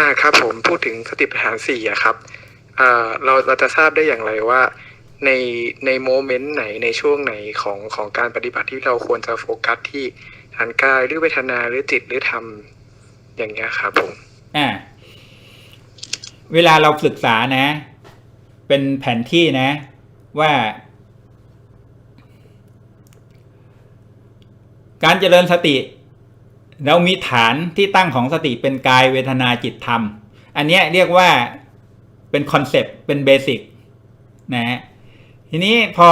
อ่าครับผมพูดถึงสติปัฏฐานสี่อะครับอ่าเราเราจะทราบได้อย่างไรว่าในในโมเมนต์ไหนในช่วงไหนของของการปฏิบัติที่เราควรจะโฟกัสที่ฐานกายหรือเวทนาหรือจิตหรือธรรมอย่างเงี้ยครับผมอ่าเวลาเราศึกษานะ เป็นแผนที่นะ ว่า การเจริญสติ เรามีฐานที่ตั้งของสติเป็นกายเวทนาจิตธรรม อันเนี้ยเรียกว่าเป็นคอนเซปต์เป็นเบสิกนะฮะทีนี้พอ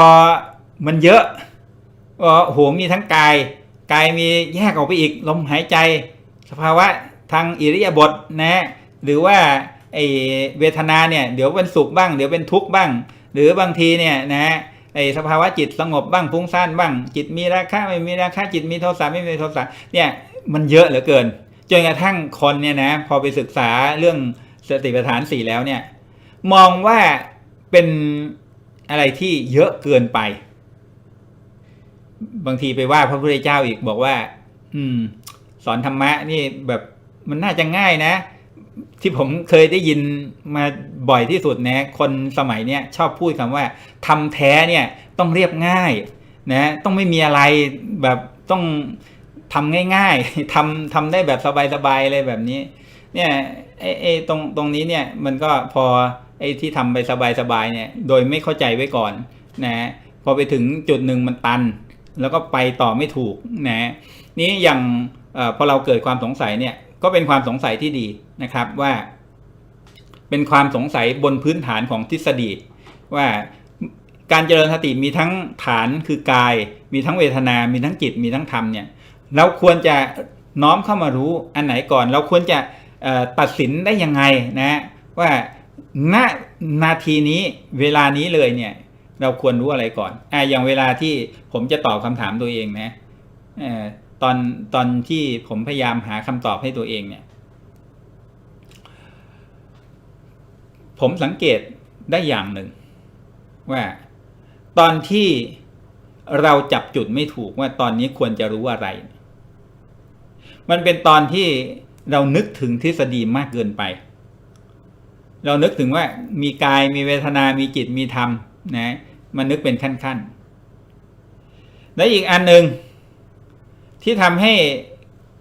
มันเยอะก็โหมีทั้งกาย กายมีแยกออกไปอีกลมหายใจ สภาวะทางอิริยาบถนะฮะหรือว่าไอเวทนาเนี่ยเดี๋ยวเป็นสุขบ้างเดี๋ยวเป็นทุกข์บ้าง หรือบางทีเนี่ยนะฮะไอสภาวะจิตสงบบ้างฟุ้งซ่านบ้าง จิตมีราคะไม่มีราคะจิตมีโทสะไม่มีโทสะเนี่ย มันเยอะเหลือเกิน จนกระทั่งคนเนี่ยนะ พอไปศึกษาเรื่องสติปัฏฐานสี่แล้วเนี่ย มองว่าเป็นอะไรที่เยอะเกินไป บางทีไปว่าพระพุทธเจ้าอีกบอกว่า อืม สอนธรรมะนี่แบบมันน่าจะง่ายนะ ที่ผมเคยได้ยินมาบ่อยที่สุดนะ คนสมัยเนี้ยชอบพูดคำว่าทำแท้เนี่ยต้องเรียบง่าย นะ ต้องไม่มีอะไรแบบต้อง ทำง่ายๆทำทำได้แบบสบายๆอะไรแบบนี้ เนี่ยไอ้ไอ้ตรงตรงนี้เนี่ยมันก็พอไอ้ที่ทำไปสบายๆเนี่ยโดยไม่เข้าใจไว้ก่อนนะพอไปถึงจุดหนึ่งมันตัน แล้วก็ไปต่อไม่ถูกนะนี้อย่างอพอเราเกิดความสงสัยเนี่ยก็เป็นความสงสัยที่ดีนะครับว่า เป็นความสงสัยบนพื้นฐานของทฤษฎี ว่าการเจริญสติมีทั้งฐานคือกาย มีทั้งเวทนา มีทั้งจิตมีทั้งธรรมเนี่ย เราควรจะน้อมเข้ามารู้อันไหนก่อน เราควรจะตัดสินได้ยังไงนะว่าณนาทีนี้เวลานี้เลยเนี่ย เราควรรู้อะไรก่อนอ่าอย่างเวลาที่ผมจะตอบคำถามตัวเองนะตอนตอนที่ผมพยายามหาคำตอบให้ตัวเองเนี่ย ผมสังเกตได้อย่างหนึ่ง ว่าตอนที่เราจับจุดไม่ถูกว่าตอนนี้ควรจะรู้อะไร มันเป็นตอนที่เรานึกถึงทฤษฎีมากเกินไป เรานึกถึงว่ามีกายมีเวทนา มีจิตมีธรรมนะมันนึกเป็นขั้นๆ และอีกอันหนึ่งที่ทำให้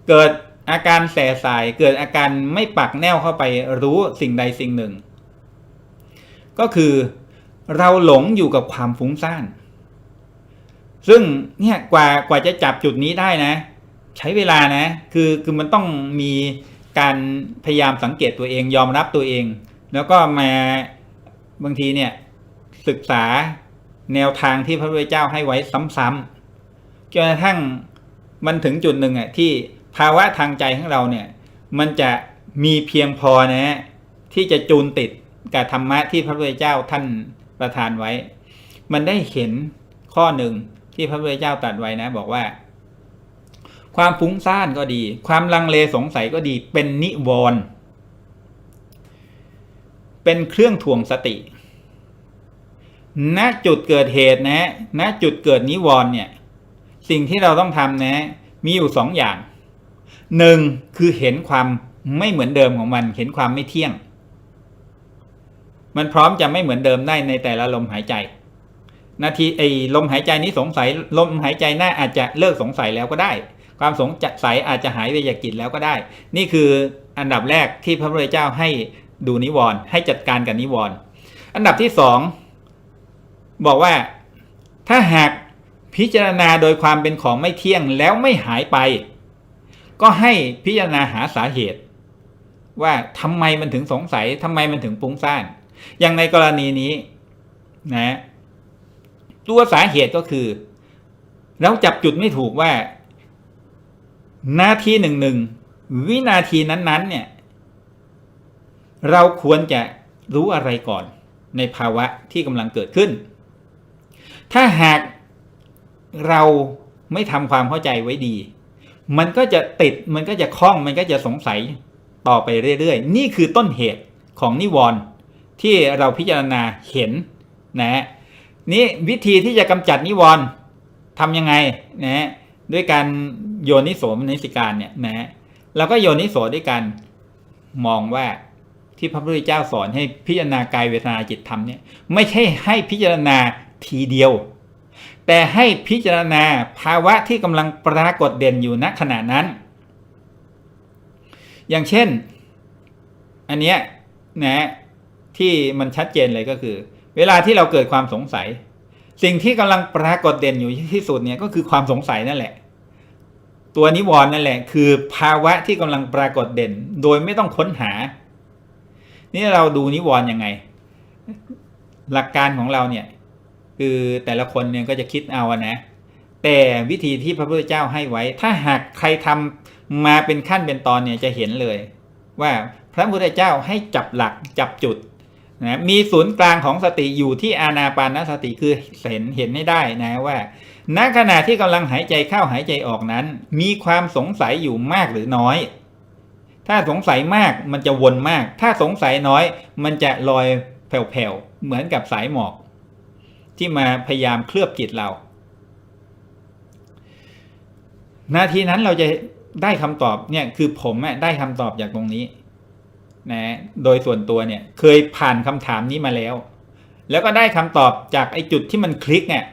เกิดอาการแสสายเกิดอาการไม่ปักแนวเข้าไปรู้สิ่งใดสิ่งหนึ่ง ก็คือเราหลงอยู่กับความฟุ้งซ่าน ซึ่งเนี่ยกว่ากว่าจะจับจุดนี้ได้นะ ใช้เวลานะ คือคือมันต้องมีการพยายามสังเกตตัวเองยอมรับตัวเอง แล้วก็มาบางทีเนี่ยศึกษาแนวทางที่พระพุทธเจ้าให้ไว้ซ้ำๆจนกระทั่งมันถึงจุดหนึ่งอะที่ภาวะทางใจของเราเนี่ย มันจะมีเพียงพอนะฮะที่จะจูนติดกับธรรมะที่พระพุทธเจ้าท่านประทานไว้ มันได้เห็นข้อหนึ่งที่พระพุทธเจ้าตรัสไว้นะ บอกว่า ความฟุ้งซ่านก็ดี ความลังเลสงสัยก็ดี เป็นนิวรณ์เป็นเครื่องถ่วงสติ ณ จุดเกิดเหตุนะ ณ จุดเกิดนิวรณ์เนี่ย สิ่งที่เราต้องทำนะ มีอยู่สองอย่าง หนึ่งคือเห็นความไม่เหมือนเดิมของมัน เห็นความไม่เที่ยง มันพร้อมจะไม่เหมือนเดิมได้ในแต่ละลมหายใจ นาทีไอ้ลมหายใจนี้สงสัย ลมหายใจหน้าอาจจะเลิกสงสัยแล้วก็ได้ ความสงสัยอาจจะหายไปจากจิตแล้วก็ได้ นี่คืออันดับแรกที่พระพุทธเจ้าให้ดูนิวรณ์ให้จัดการกับนิวรณ์อันดับที่สองบอกว่าถ้าหากพิจารณาโดยความเป็นของไม่เที่ยงแล้วไม่หายไป ก็ให้พิจารณาหาสาเหตุ ว่าทำไมมันถึงสงสัยทำไมมันถึงปุ้งซ่านอย่างในกรณีนี้นะตัวสาเหตุก็คือ เราจับจุดไม่ถูกว่า นาทีหนึ่งหนึ่งวินาทีนั้นๆเนี่ยเราควรจะรู้อะไรก่อนในภาวะที่กำลังเกิดขึ้น ถ้าหากเราไม่ทำความเข้าใจไว้ดี มันก็จะติดมันก็จะคล้องมันก็จะสงสัยต่อไปเรื่อยๆ นี่คือต้นเหตุของนิวรณ์ที่เราพิจารณาเห็นนะนี่วิธีที่จะกำจัดนิวรณ์ทำยังไงนะ ด้วยการโยนิโสมนสิการเนี่ยนะเราก็โยนิโสด้วยกันมองว่าที่พระพุทธเจ้าสอนให้พิจารณากายเวทนาจิตธรรมเนี่ยไม่ใช่ให้พิจารณาทีเดียว แต่ให้พิจารณาภาวะที่กำลังปรากฏเด่นอยู่ณขณะนั้น อย่างเช่น อันเนี้ยนะที่มันชัดเจนเลยก็คือ เวลาที่เราเกิดความสงสัย สิ่งที่กำลังปรากฏเด่นอยู่ที่สุดเนี่ยก็คือความสงสัยนั่นแหละ ตัวนิวรณ์นั่นแหละ คือภาวะที่กำลังปรากฏเด่น โดยไม่ต้องค้นหา นี่เราดูนิวรณ์ยังไง หลักการของเราเนี่ย คือแต่ละคนเนี่ยก็จะคิดเอานะ แต่วิธีที่พระพุทธเจ้าให้ไว้ ถ้าหากใครทำมาเป็นขั้นเป็นตอนเนี่ยจะเห็นเลย ว่าพระพุทธเจ้าให้จับหลักจับจุด นะมีศูนย์กลางของสติอยู่ที่อานาปานสติคือเห็นเห็นให้ได้นะว่าณขณะที่กำลังหายใจเข้าหายใจออกนั้น มีความสงสัยอยู่มากหรือน้อย ถ้าสงสัยมากมันจะวนมาก ถ้าสงสัยน้อย มันจะลอยแผ่วๆเหมือนกับสายหมอก ที่มาพยายามเคลือบจิตเรา นาทีนั้นเราจะได้คำตอบเนี่ยคือผมได้คำตอบจากตรงนี้ นะโดยส่วนตัวเนี่ยเคยผ่านคำถามนี้มาแล้ว แล้วก็ได้คำตอบจากไอ้จุดที่มันคลิกเนี่ย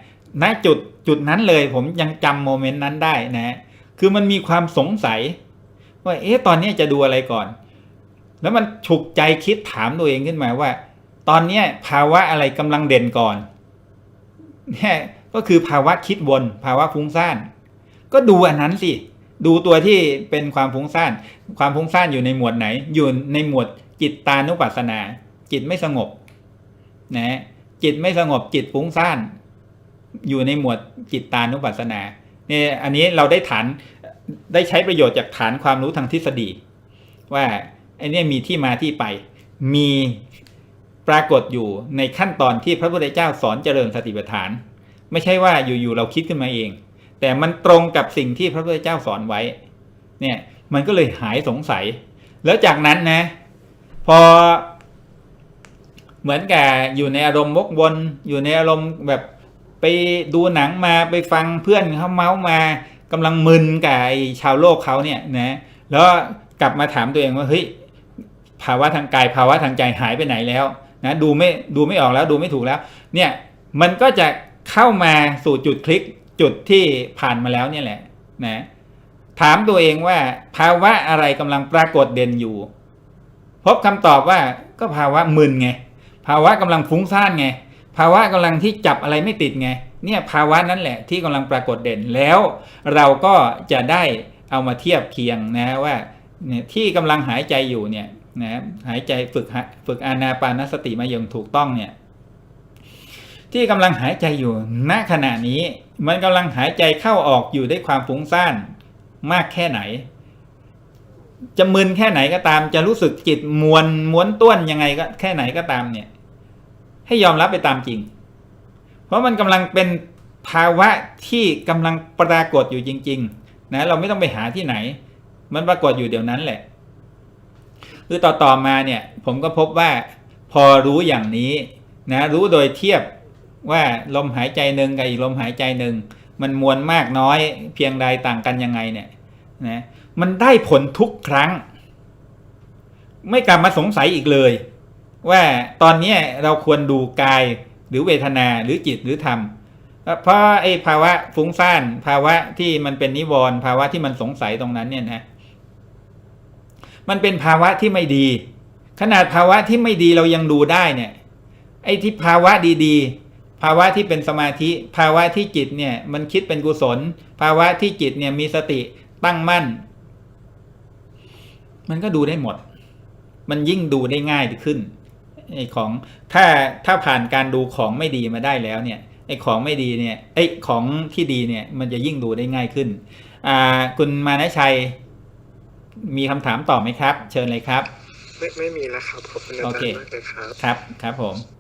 ณจุดจุดนั้นเลยผมยังจำโมเมนต์นั้นได้นะคือมันมีความสงสัย ว่าเอ๊ะตอนนี้จะดูอะไรก่อน แล้วมันฉุกใจคิดถามตัวเองขึ้นมาว่า ตอนนี้ภาวะอะไรกำลังเด่นก่อนเนี่ยก็คือภาวะคิดวน ภาวะฟุ้งซ่าน ก็ดูอันนั้นสิ ดูตัวที่เป็นความฟุ้งซ่าน ความฟุ้งซ่านอยู่ในหมวดไหน อยู่ในหมวดจิตตานุปัสสนา จิตไม่สงบนะจิตไม่สงบจิตฟุ้งซ่าน อยู่ในหมวดจิตตานุปัสสนาเนี่ยอันนี้เราได้ฐานได้ใช้ประโยชน์จากฐานความรู้ทางทฤษฎี ว่าไอ้นี่มีที่มาที่ไป มีปรากฏอยู่ในขั้นตอนที่พระพุทธเจ้าสอนเจริญสติปัฏฐาน ไม่ใช่ว่าอยู่ๆเราคิดขึ้นมาเอง แต่มันตรงกับสิ่งที่พระพุทธเจ้าสอนไว้ เนี่ยมันก็เลยหายสงสัย แล้วจากนั้นนะ พอ เหมือนกับอยู่ในอารมณ์วกวนอยู่ในอารมณ์แบบไปดูหนังมาไปฟังเพื่อนเขาเมาส์มากำลังมึนกับไอ้ชาวโลกเขาเนี่ยนะแล้วกลับมาถามตัวเองว่าเฮ้ยภาวะทางกายภาวะทางใจหายไปไหนแล้วนะดูไม่ดูไม่ออกแล้วดูไม่ถูกแล้ว เนี่ยมันก็จะเข้ามาสู่จุดคลิก จุดที่ผ่านมาแล้วเนี่ยแหละนะถามตัวเองว่า ภาวะอะไรกำลังปรากฏเด่นอยู่ พบคำตอบว่าก็ภาวะมึนไง ภาวะกำลังฟุ้งซ่านไง ภาวะกำลังที่จับอะไรไม่ติดไง เนี่ยภาวะนั้นแหละที่กำลังปรากฏเด่นแล้ว เราก็จะได้เอามาเทียบเคียงนะว่าเนี่ยที่กำลังหายใจอยู่เนี่ยนะหายใจฝึกฝึกอานาปานสติมาอย่างถูกต้องเนี่ย ที่กำลังหายใจอยู่ณขณะนี้ มันกำลังหายใจเข้าออกอยู่ด้วยความฟุ้งซ่านมากแค่ไหน จะมึนแค่ไหนก็ตาม จะรู้สึกจิตมวนม้วนต้วนยังไงก็แค่ไหนก็ตามเนี่ย ให้ยอมรับไปตามจริง เพราะมันกำลังเป็นภาวะที่กำลังปรากฏอยู่จริง ๆ นะ เราไม่ต้องไปหาที่ไหน มันปรากฏอยู่เดี๋ยวนั้นแหละคือต่อต่อมาเนี่ย ผมก็พบว่าพอรู้อย่างนี้นะรู้โดยเทียบ ว่าลมหายใจหนึ่งกับอีกลมหายใจหนึ่งมันมวลมากน้อยเพียงใดต่างกันยังไงเนี่ยนะมันได้ผลทุกครั้ง ไม่กลับมาสงสัยอีกเลย ว่าตอนนี้เราควรดูกายหรือเวทนาหรือจิตหรือธรรมเพราะไอ้ภาวะฟุ้งซ่านภาวะที่มันเป็นนิวรณ์ภาวะที่มันสงสัยตรงนั้นเนี่ยนะมันเป็นภาวะที่ไม่ดี ขนาดภาวะที่ไม่ดีเรายังดูได้เนี่ยไอ้ที่ภาวะดีๆ ภาวะที่เป็นสมาธิ ภาวะที่จิตเนี่ยมันคิดเป็นกุศล ภาวะที่จิตเนี่ยมีสติตั้งมั่น มันก็ดูได้หมด มันยิ่งดูได้ง่ายขึ้นไอ้ของถ้าถ้าผ่านการดูของไม่ดีมาได้แล้วเนี่ยไอ้ของไม่ดีเนี่ยไอ้ของที่ดีเนี่ยมันจะยิ่งดูได้ง่ายขึ้นอ่าคุณมานะชัย มีคำถามตอบไหมครับ เชิญเลยครับ ไม่ไม่มีแล้วครับขอบคุณอาโอจารเคย์มากเลยครับครับครับผม